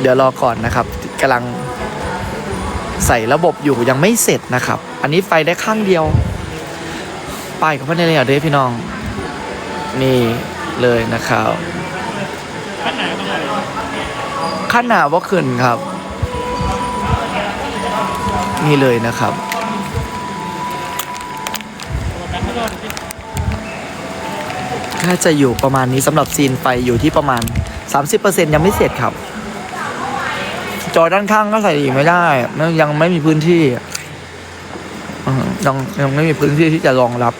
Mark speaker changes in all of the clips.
Speaker 1: เดี๋ยวรอก่อนนะครับกำลังใส่ระบบอยู่ยังไม่เสร็จนะครับ อันนี้ไฟได้ข้างเดียวป้ายก็ไม่ได้เลยอะเด้พี่น้อง นี่เลยนะครับขั้นหนาว่าขึ้นครับ นี่เลยนะครับน่าจะอยู่ประมาณนี้สำหรับซีนไฟอยู่ที่ประมาณ 30%ยังไม่เสร็จครับ จอด้านข้างก็ใส่อีกไม่ได้มันยังไม่มีพื้นที่ยังยังไม่มีพื้นที่ที่จะรองรับ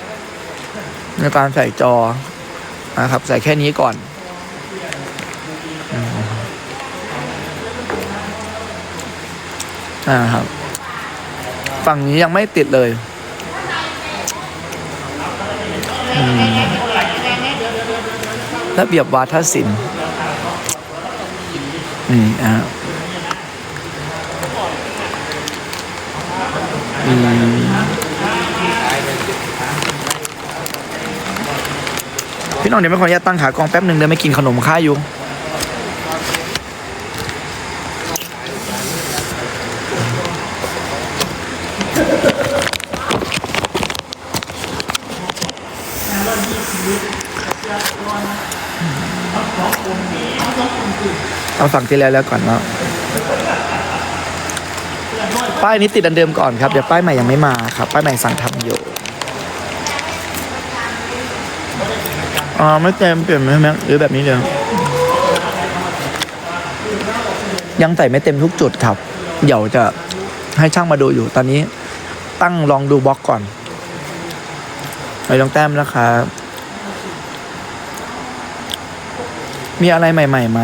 Speaker 1: ในการใส่จอนะครับ ใส่แค่นี้ก่อนอืมอ่าครับฝั่งนี้ยังไม่ติดเลยระเบียบวาทศิลป์นี่อะอืม พี่น้องเดี๋ยวไม่ขออนุญาตตั้งขากองแป๊บหนึ่งเดี๋ยวไม่กินขนมข้าอยู่เอาฝั่งที่แล้วแล้วก่อนว่า ป้ายนี้ติดอันเดิมก่อนครับ เดี๋ยวป้ายใหม่ยังไม่มาครับ ป้ายใหม่สั่งทำอยู่อ๋อไม่เต็มเปลี่ยนไหมแม็กหรือแบบนี้เลยยังใส่ไม่เต็มทุกจุดครับ เดี๋ยวจะให้ช่างมาดูอยู่ตอนนี้ ตั้งลองดูบล็อกก่อนไปลองแต้มนะครับมีอะไรใหม่ๆไหม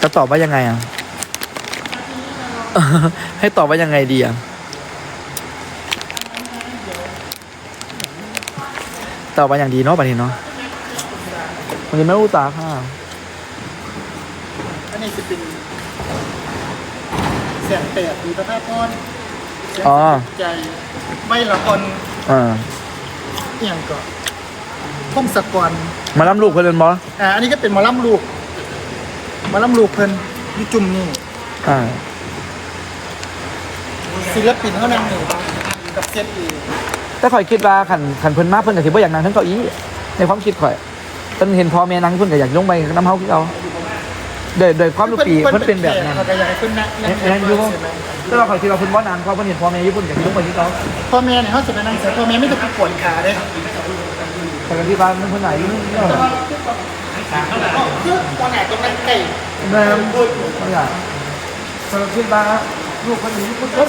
Speaker 1: จะตอบว่ายังไงอะ ให้ตอบว่ายังไงดีอะตอบว่าอย่างดีเนาะประเด็นเนาะวันนี้ไม่รู้ตาค่ะ
Speaker 2: อันนี้จะเป็นแสนแปดดูพระธาตุพรแสน
Speaker 1: อ๋อ
Speaker 2: ใจไม่ละอ่อน
Speaker 1: อ่า
Speaker 2: เอียงก่อนพงศกร
Speaker 1: มาล้ำลูกเพื่อนบอส
Speaker 2: อ่าอันนี้ก็เป็นหมอลำลูกหมอลำลูกเพิ่นอยุจุ่มนี่
Speaker 1: อ่า
Speaker 2: ศิลปินเขานั่งหนึ่งกับเซตอี
Speaker 1: แต่ข่อยคิดว่าขันขันเพิ่นมากเพิ่นกับที่บ่อยากนั่งทั้งเก้าอี้ในความคิดข่อยเพิ่นเห็นพ่อแม่นั่งเพิ่นก็อยากลงไปน้ำเฮาคือเอาโดยโดยความรู้ปีเพิ่นเป็นแบบนั้น
Speaker 2: เขาก็อยากให้เพิ่นนั่งนั่ง
Speaker 1: แม่นอยู่แต่ว่าข่อยคิดว่าเพิ่นบ่นานเพราะเพิ่นเห็นพ่อแม่อยู่เพิ่นอยากลงไปที่เขา
Speaker 2: พ่อแม่เนี่ยเขาจะไปนั่งเสียพ่อแม่ไม่ต้องไปปวดขาเด้
Speaker 1: แต่ก็ที่บ้านมันเพิ่นไหนอยู่เนาะ
Speaker 2: คือตอนไหนตรงนั้นไก่
Speaker 1: แม่ไม่อยากสำหรับคิดว่า ลูกคนนี้ปุ๊บปุ๊บ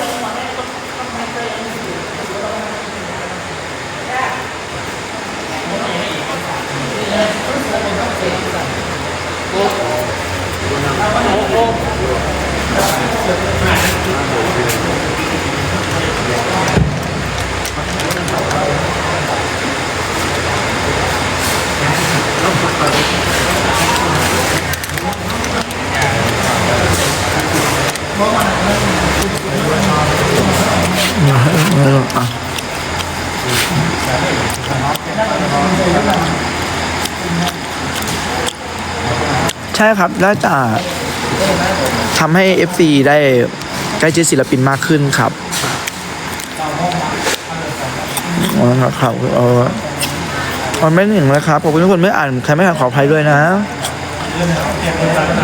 Speaker 1: อะ ใช่ครับน่าจะทำให้ FC ได้ใกล้ชิดศิลปินมากขึ้นครับอ๋อครับเออมันไม่หนึ่งเลยครับขอบคุณทุกคนไม่อ่านใครไม่อ่านขออภัยด้วยนะ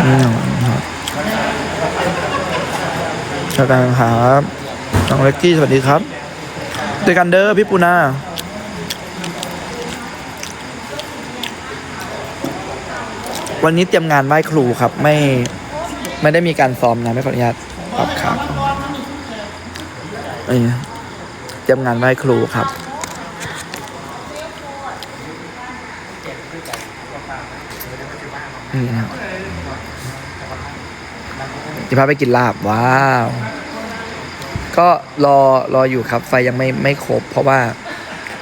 Speaker 1: อืมครับสวัสดีครับ น้องเล็กกี้สวัสดีครับเจอกันเด้อพี่ปูนาวันนี้เตรียมงานไหว้ครูครับ ไม่ไม่ได้มีการซ้อมนะไม่ขออนุญาตปรับขาเอ้ยเตรียมงานไหว้ครูครับนี่นะจะพาไปกินลาบ ว้าว ก็รอรออยู่ครับไฟยังไม่ไม่ครบ เพราะว่า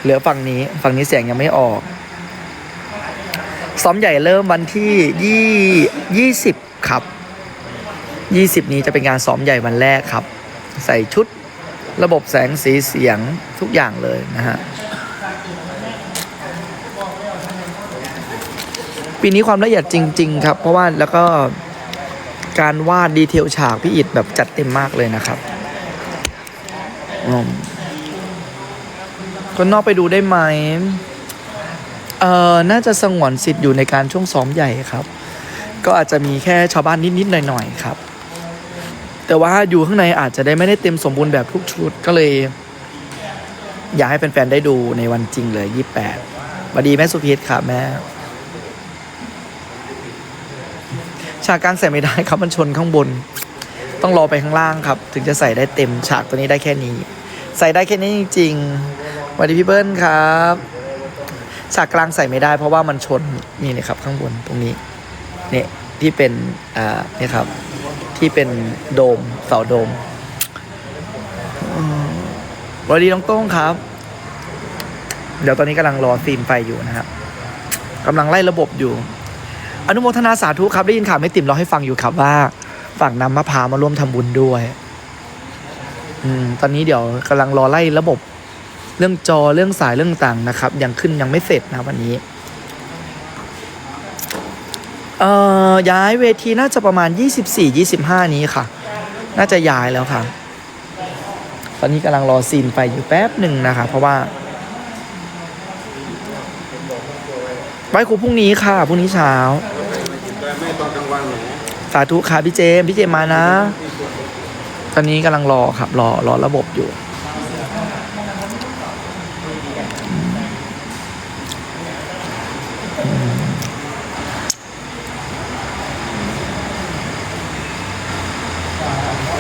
Speaker 1: เหลือฝั่งนี้ฝั่งนี้เสียงยังไม่ออก ซ้อมใหญ่เริ่มวันที่ยี่ยี่สิบครับยี่สิบนี้จะเป็นการซ้อมใหญ่วันแรกครับ ใส่ชุดระบบแสงสีเสียงทุกอย่างเลยนะฮะปีนี้ความละเอียดจริง ๆ ครับ เพราะว่าแล้วก็การวาดดีเทลฉากพี่อิดแบบจัดเต็มมากเลยนะครับ อืมคนนอกไปดูได้ไหมเอ่อน่าจะสงวนสิทธิ์อยู่ในการช่วงซ้อมใหญ่ครับ ก็อาจจะมีแค่ชาวบ้านนิดๆหน่อยๆครับ แต่ว่าอยู่ข้างในอาจจะได้ไม่ได้เต็มสมบูรณ์แบบทุกชุดก็เลย อยากให้แฟนๆได้ดูในวันจริงเลย 28สวัดีแม่สุพีทครับแม่ฉากกลางใส่ไม่ได้ครับมันชนข้างบน ต้องรอไปข้างล่างครับ ถึงจะใส่ได้เต็มฉากตัวนี้ได้แค่นี้ ใส่ได้แค่นี้จริงๆสวัสดีพี่เบิ้ลครับฉากกลางใส่ไม่ได้ เพราะว่ามันชนนี่นะครับข้างบนตรงนี้เนี่ยที่เป็นอ่าเนี่ยครับ ที่เป็นโดมเสาโดมอืมสวัสดีน้องโต้งครับ เดี๋ยวตอนนี้กำลังรอซีนไฟอยู่นะครับกำลังไล่ระบบอยู่ อนุโมทนาสาธุครับได้ยินข่าวไม่ติ่มเราให้ฟังอยู่ครับว่า ฝั่งนำมะพร้าวมาร่วมทำบุญด้วย อืมตอนนี้เดี๋ยวกำลังรอไล่ระบบเรื่องจอเรื่องสายเรื่องต่างนะครับ ยังขึ้นยังไม่เสร็จนะวันนี้เอ่อย้ายเวทีน่าจะประมาณ 24-25 นี้ค่ะ น่าจะย้ายแล้วค่ะ ตอนนี้กำลังรอซีนไฟอยู่แป๊บหนึ่งนะคะ เพราะว่าไว้ครูพรุ่งนี้ค่ะพรุ่งนี้เช้า สาธุค่ะพี่เจมพี่เจมมานะ ตอนนี้กำลังรอครับ รอรอระบบอยู่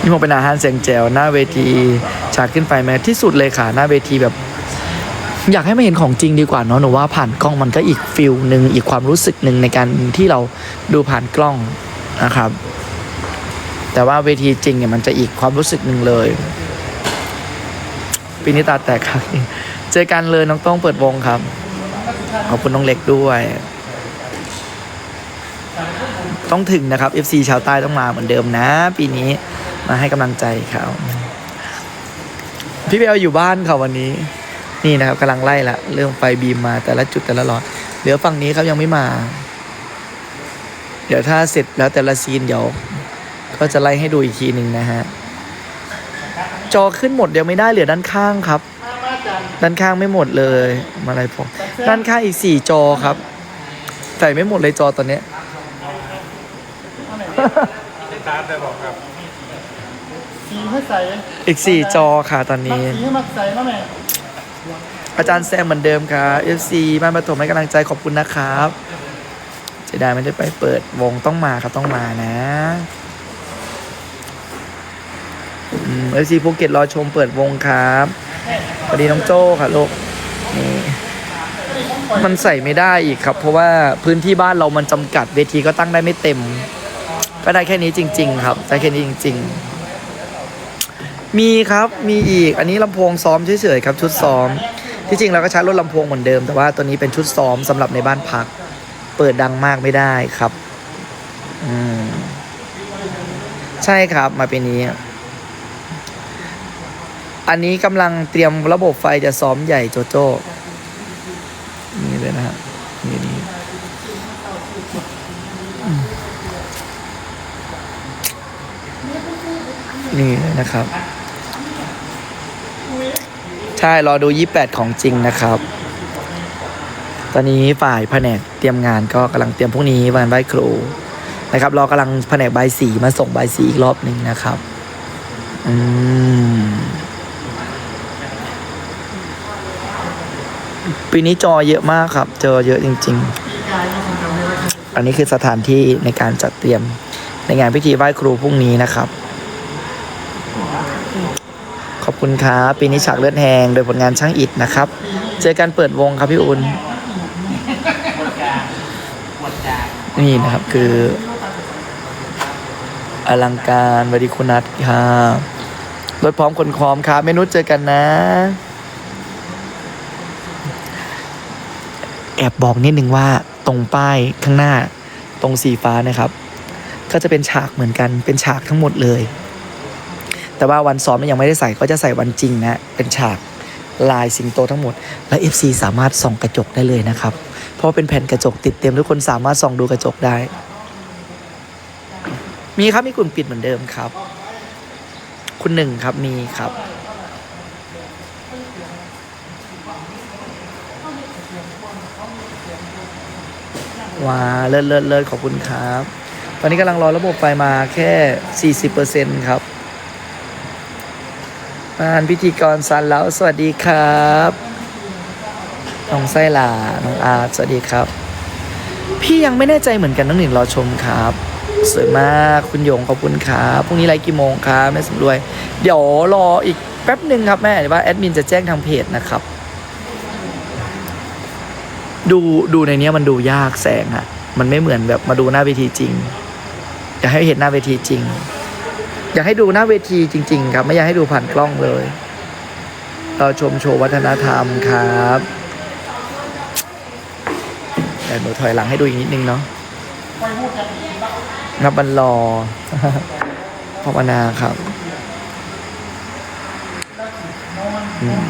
Speaker 1: นี่ผมเป็นอาหารเสียงแจวหน้าเวทีฉากขึ้นไฟแม้ที่สุดเลยค่ะ หน้าเวทีแบบ อยากให้มาเห็นของจริงดีกว่าเนาะหนูว่าผ่านกล้องมันก็อีกฟิลหนึ่งอีกความรู้สึกหนึ่งในการที่เราดูผ่านกล้องนะครับ แต่ว่าเวทีจริงเนี่ยมันจะอีกความรู้สึกหนึ่งเลยปีนี้ตาแตกครับ เจอกันเลยน้องต้องเปิดวงครับ ขอบคุณน้องเล็กด้วย ต้องถึงนะครับ FC ชาวใต้ต้องมาเหมือนเดิมนะ ปีนี้มาให้กำลังใจเขาพี่เบลอยู่บ้านค่ะวันนี้ นี่นะครับกำลังไล่ละเรื่องไฟบีมมาแต่ละจุดแต่ละหลอดเหลือฝั่งนี้ครับยังไม่มา เดี๋ยวถ้าเสร็จแล้วแต่ละซีนเดี๋ยว ก็จะไล่ให้ดูอีกทีหนึ่งนะฮะ จอขึ้นหมดเดี๋ยวไม่ได้เหลือด้านข้างครับ ด้านข้างไม่หมดเลยมาอะไรผมด้านข้างอีกสี่จอครับ ใส่ไม่หมดเลยจอตอนเนี้ย
Speaker 3: ตาได้บอกครับ
Speaker 2: สีให้ใส่
Speaker 1: อีกสี่จอค่ะตอน
Speaker 2: มัก
Speaker 1: นี้
Speaker 2: สีให้มักใส่มาแม่
Speaker 1: อาจารย์แซมเหมือนเดิมครับ FC บ้านประถมให้กำลังใจขอบคุณนะครับเสียดายไม่ได้ไปเปิดวงต้องมาครับต้องมานะ เอฟซีภูเก็ตรอชมเปิดวงครับสวัสดีน้องโจ้ค่ะลูกนี่มันใส่ไม่ได้อีกครับ เพราะว่าพื้นที่บ้านเรามันจำกัดเวทีก็ตั้งได้ไม่เต็ม ก็ได้แค่นี้จริง ๆ ครับได้แค่นี้จริง ๆ มีครับมีอีก อันนี้ลำโพงซ้อมเฉยๆครับ ชุดซ้อม ที่จริงเราก็ใช้รถลำโพงเหมือนเดิม แต่ว่าตัวนี้เป็นชุดซ้อมสำหรับในบ้านพัก เปิดดังมากไม่ได้ครับ อืมใช่ครับมาเป็นนี้ อันนี้กำลังเตรียมระบบไฟจะซ้อมใหญ่โจโจ้นี่เลยนะฮะนี่นี่นี่เลยนะครับ ใช่ รอดู 28 ของจริงนะครับ ตอนนี้ฝ่ายแผนกเตรียมงานก็กำลังเตรียมพรุ่งนี้วันไหว้ครูนะครับ รอกำลังแผนกใบสีมาส่งใบสีอีกรอบหนึ่งนะครับ อืม ปีนี้จอเยอะมากครับ เจอเยอะจริง ๆ อันนี้คือสถานที่ในการจัดเตรียมในงานพิธีไหว้ครูพรุ่งนี้นะครับ ขอบคุณครับปีนี้ฉากเลือดแหงโดยผลงานช่างอิดนะครับ เจอกันเปิดวงครับพี่อุ่นนี่นะครับคือ อลังการสวัสดีคุณนัทครับรถพร้อมคนพร้อมครับเมนุษเจอกันนะ แอบบอกนิดนึงว่าตรงป้ายข้างหน้าตรงสีฟ้านะครับ ก็จะเป็นฉากเหมือนกันเป็นฉากทั้งหมดเลย แต่ว่าวันซ้อมยังไม่ได้ใส่ก็จะใส่วันจริงนะเป็นฉากลายสิงโตทั้งหมด และ FC สามารถส่องกระจกได้เลยนะครับ เพราะเป็นแผ่นกระจกติดเต็มทุกคนสามารถส่องดูกระจกได้ มีครับมีกลุ่มปิดเหมือนเดิมครับ คุณหนึ่งครับมีครับ ว้าเลิศเลิศเลิศขอบคุณครับ ตอนนี้กำลังรอระบบไฟมาแค่ 40%ครับมานพิธีกรซันแล้วสวัสดีครับน้องไส้หลาน้องอาร์ตสวัสดีครับ พี่ยังไม่แน่ใจเหมือนกันน้องหนึ่งรอชมครับสวยมากคุณโยงขอบคุณครับพรุ่งนี้ไลฟ์กี่โมงครับแม่สำรวย เดี๋ยวรออีกแป๊บหนึ่งครับแม่เดี๋ยวว่าแอดมินจะแจ้งทางเพจนะครับ ดูดูในเนี้ยมันดูยากแสงอะมันไม่เหมือนแบบมาดูหน้าเวทีจริง อยากให้เห็นหน้าเวทีจริง อยากให้ดูหน้าเวทีจริง ๆ ครับ ไม่อยากให้ดูผ่านกล้องเลย เราชมโชว์วัฒนธรรมครับแต่หนูถอยหลังให้ดูอีกนิดนึงเนาะนับบันรอภาวนาครับอืม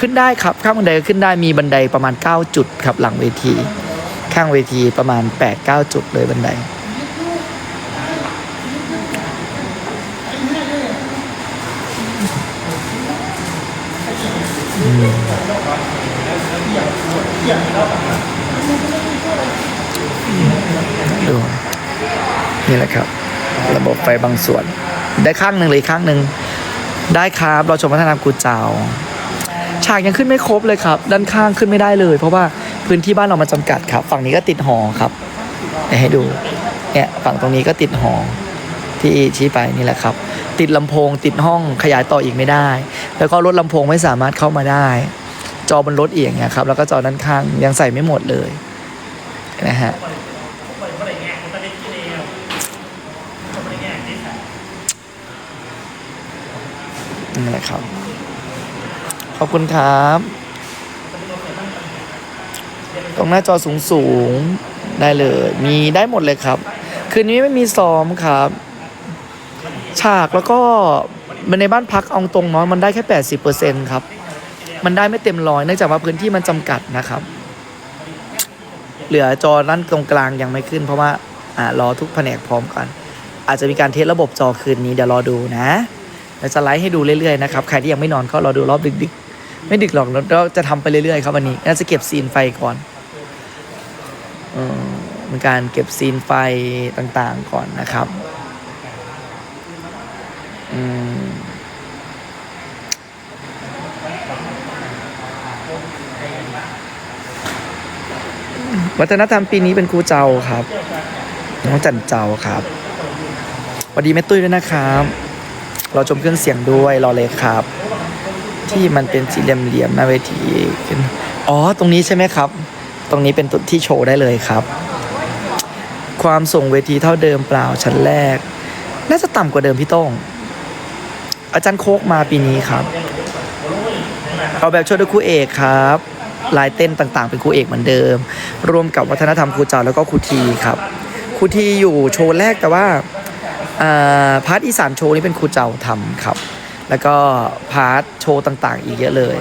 Speaker 1: ขึ้นได้ครับข้างบันไดก็ขึ้นได้มีบันไดประมาณ 9 จุดครับหลังเวที ข้างเวทีประมาณ 8-9 จุดเลยบันไดดูนี่แหละครับ ระบบไฟบางส่วน ได้ข้างหนึ่งเลยข้างหนึ่งได้ครับ เราชมพัฒนากูเจ้า ฉากยังขึ้นไม่ครบเลยครับ ด้านข้างขึ้นไม่ได้เลย เพราะว่าพื้นที่บ้านเรามันจำกัดครับ ฝั่งนี้ก็ติดหอครับให้ดูเนี่ยฝั่งตรงนี้ก็ติดหอที่ชี้ไปนี่แหละครับ ติดลำโพงติดห้องขยายต่ออีกไม่ได้ แล้วก็รถลำโพงไม่สามารถเข้ามาได้ จอบนรถเอียงเนี่ยครับ แล้วก็จอด้านข้างยังใส่ไม่หมดเลยนะฮะนี่นแหละครับ ขอบคุณครับ ตรงหน้าจอสูงสูงๆได้เลย มีได้หมดเลยครับ คืนนี้ไม่มีซ้อมครับ ฉากแล้วก็มันในบ้านพักเอาตรงเนาะมันได้แค่ 80%ครับ มันได้ไม่เต็มร้อยเนื่องจากว่าพื้นที่มันจำกัดนะครับ เหลือจอด้านตรงกลางยังไม่ขึ้น เพราะว่าอ่ารอทุกแผนกพร้อมกันอาจจะมีการเทสระบบจอคืนนี้เดี๋ยวรอดูนะเดี๋ยวจะไลฟ์ให้ดูเรื่อยๆนะครับ ใครที่ยังไม่นอนก็รอดูรอบดึกๆ ไม่ดึกหรอกเราจะทำไปเรื่อยๆครับวันนี้น่าจะเก็บซีนไฟก่อนเออเป็นการเก็บซีนไฟต่างๆก่อนนะครับอืมวัฒนธรรมปีนี้เป็นครูเจ้าครับ น้องจันเจ้าครับสวัสดีแม่ตุ้ยด้วยนะครับ เราชมเครื่องเสียงด้วยรอเลยครับ ที่มันเป็นสี่เหลี่ยมๆหน้าเวทีขึ้นอ๋อ ตรงนี้ใช่ไหมครับ ตรงนี้เป็นตัวที่โชว์ได้เลยครับ ความส่งเวทีเท่าเดิมเปล่าชั้นแรก น่าจะต่ำกว่าเดิมพี่ต้อง อาจารย์โคกมาปีนี้ครับ เอาแบบช่วยด้วยครูเอกครับลายเต้นต่างๆ เป็นครูเอกเหมือนเดิม รวมกับวัฒนธรรมครูจาแล้วก็ครูทีครับครูทีอยู่โชว์แรกแต่ว่าพาร์ทอีสานโชว์นี่เป็นครูเจ้าทำครับ แล้วก็พาร์ทโชว์ต่างๆ อีกเยอะเลย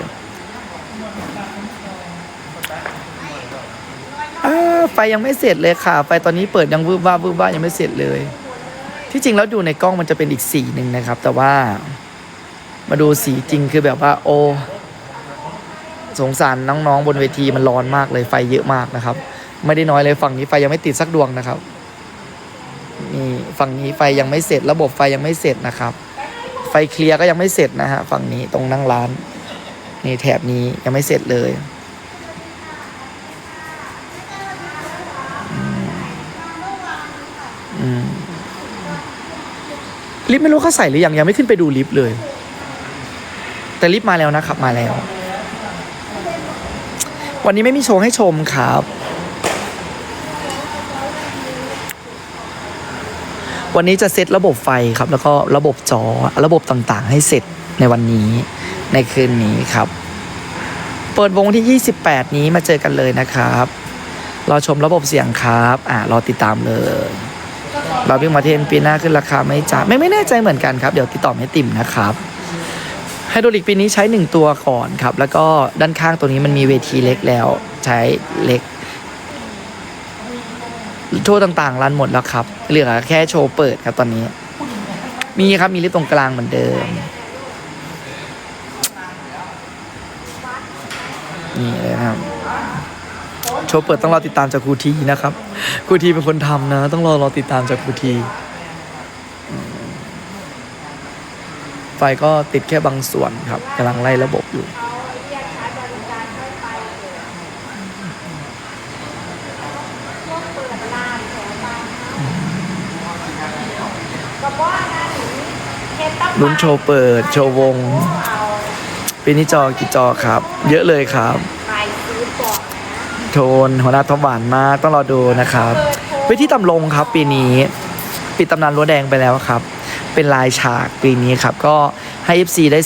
Speaker 1: ไฟยังไม่เสร็จเลยค่ะ ไฟตอนนี้เปิดยังวืบว่าบวืบว่ายังไม่เสร็จเลย ที่จริงแล้วดูในกล้องมันจะเป็นอีกสีหนึ่งนะครับ แต่ว่ามาดูสีจริงคือแบบว่า โอ้สงสารน้องๆบนเวทีมันร้อนมากเลยไฟเยอะมากนะครับ ไม่ได้น้อยเลยฝั่งนี้ไฟยังไม่ติดสักดวงนะครับนี่ฝั่งนี้ไฟยังไม่เสร็จ ระบบไฟยังไม่เสร็จนะครับ ไฟเคลียร์ก็ยังไม่เสร็จนะฮะฝั่งนี้ตรงนั่งร้าน นี่แถบนี้ยังไม่เสร็จเลยลิฟต์ไม่รู้เขาใส่หรือยังยังไม่ขึ้นไปดูลิฟต์เลย แต่ลิฟต์มาแล้วนะครับ มาแล้ว วันนี้ไม่มีโชว์ให้ชมครับ วันนี้จะเซตระบบไฟครับ แล้วก็ระบบจอระบบต่างๆ ให้เสร็จในวันนี้ในคืนนี้ครับ เปิดวงที่ 28 นี้มาเจอกันเลยนะครับรอชมระบบเสียงครับอ่ารอติดตามเลยเราพิงมาเทนปีหน้าขึ้นราคาไหม่จ้าไม่ไม่แน่ใจเหมือนกันครับ เดี๋ยวติดต่อให้ติ่มนะครับไฮดรอลิกปีนี้ใช้ 1 ตัวก่อนครับ แล้วก็ด้านข้างตัวนี้มันมีเวทีเล็กแล้วใช้เล็ก โชว์ต่างๆรันหมดแล้วครับ เหลือแค่โชว์เปิดครับตอนนี้ มีครับมีลิฟต์ตรงกลางเหมือนเดิม นี่เลยครับ โชว์เปิดต้องรอติดตามจากครูทีนะครับครูทีเป็นคนทำนะ ต้องรอรอติดตามจากครูทีไฟก็ติดแค่บางส่วนครับกำลังไล่ระบบอยู่ ลุ้นโชว์เปิด โชว์วงปีนี้จอกี่จอครับ เยอะเลยครับ โทนหัวหน้าทบหวานมากต้องรอดูนะครับเวทีตำลงครับ ปีนี้ ปิดตำนานรั้วแดงไปแล้วครับ เป็นลายฉากปีนี้ครับ ก็ให้ FC ได้